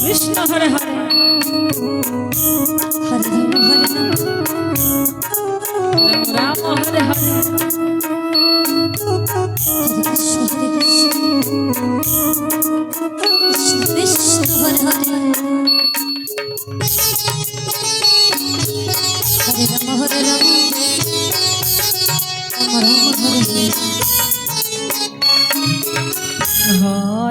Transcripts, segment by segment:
Krishna Hare Hare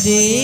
Hare Hare Hare